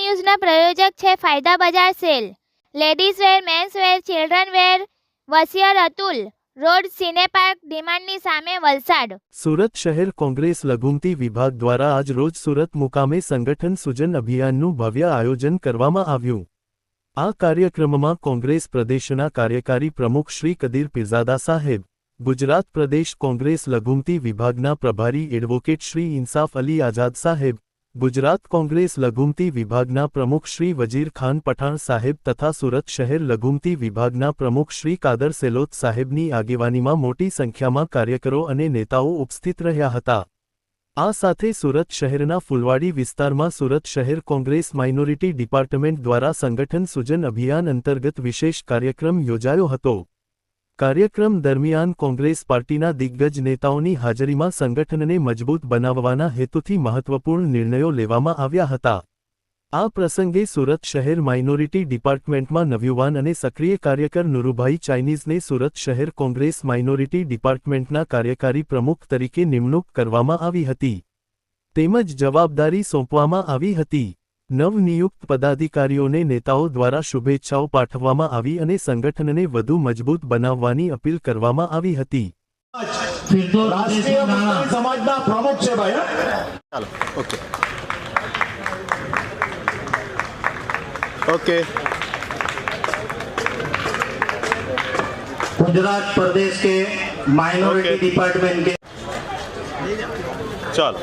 ન્યૂઝના પ્રયોજક છે ફાયદા બજાર sale. Ladies wear, men's wear, children wear, Vasiyar Atul. Road cine park ડિમાન્ડની સામે વલસાડ. સુરત શહેર કોંગ્રેસ લઘુમતી વિભાગ દ્વારા આજ રોજ સુરત મુકામે સંગઠન સુજન અભિયાનનું ભવ્ય આયોજન કરવામાં આવ્યું. આ કાર્યક્રમમાં કોંગ્રેસ પ્રદેશના કાર્યકારી પ્રમુખ શ્રી કદીર પિરઝાદા સાહેબ, ગુજરાત પ્રદેશ કોંગ્રેસ લઘુમતી વિભાગના પ્રભારી એડવોકેટ શ્રી ઇન્સાફ અલી આઝાદ સાહેબ ગુજરાત કોંગ્રેસ લઘુમતી વિભાગના પ્રમુખ શ્રી વજીર ખાન પઠાણ સાહેબ તથા સુરત શહેર લઘુમતી વિભાગના પ્રમુખ શ્રી કાદર સેલોત સાહેબની આગેવાનીમાં મોટી સંખ્યામાં કાર્યકરો અને નેતાઓ ઉપસ્થિત રહ્યા હતા. આ સાથે સુરત શહેરના ફુલવાડી વિસ્તારમાં સુરત શહેર કોંગ્રેસ માઇનોરિટી ડિપાર્ટમેન્ટ દ્વારા સંગઠન સુજન અભિયાન અંતર્ગત વિશેષ કાર્યક્રમ યોજાયો હતો. કાર્યક્રમ દરમિયાન કોંગ્રેસ પાર્ટીના દિગ્ગજ નેતાઓની હાજરીમાં સંગઠનને મજબૂત બનાવવાના હેતુથી મહત્વપૂર્ણ નિર્ણયો લેવામાં આવ્યા હતા. આ પ્રસંગે સુરત શહેર માઇનોરિટી ડિપાર્ટમેન્ટમાં નવયુવાન અને સક્રિય કાર્યકર નુરુભાઈ ચાઇનીઝને સુરત શહેર કોંગ્રેસ માઇનોરિટી ડિપાર્ટમેન્ટના કાર્યકારી પ્રમુખ તરીકે નિમણૂક કરવામાં આવી હતી. તેમજ જવાબદારી સોંપવામાં આવી હતી. નવનિયુક્ત પદાધિકારીઓને નેતાઓ દ્વારા શુભેચ્છાઓ પાઠવવામાં આવી અને સંગઠનને વધુ મજબૂત બનાવવાની અપીલ કરવામાં આવી હતી. ગુજરાત પ્રદેશ કે માઇનોરિટી ડિપાર્ટમેન્ટ કે ચાલો.